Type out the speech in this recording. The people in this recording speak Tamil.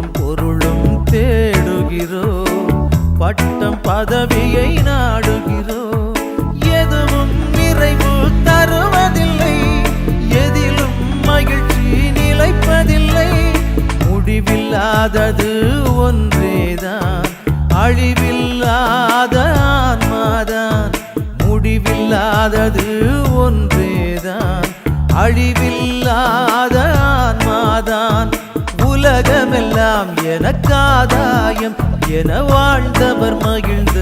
செல்வம் பொருளும் தேடுகிறோம் பட்டம் பதவியை நாடுகிறோம் எதுவும் விரைவு தருவதில்லை. எதிலும் மகிழ்ச்சி நிலைப்பதில்லை. முடிவில்லாதது ஒன்றேதான். அழிவில்லாத ஆன்மாதான். முடிவில்லாதது ஒன்றேதான். அழிவில்லாத ஆன்மா உலகமெல்லாம் எனக்காதாயம் என வாழ்ந்தவர் மகிழ்ந்து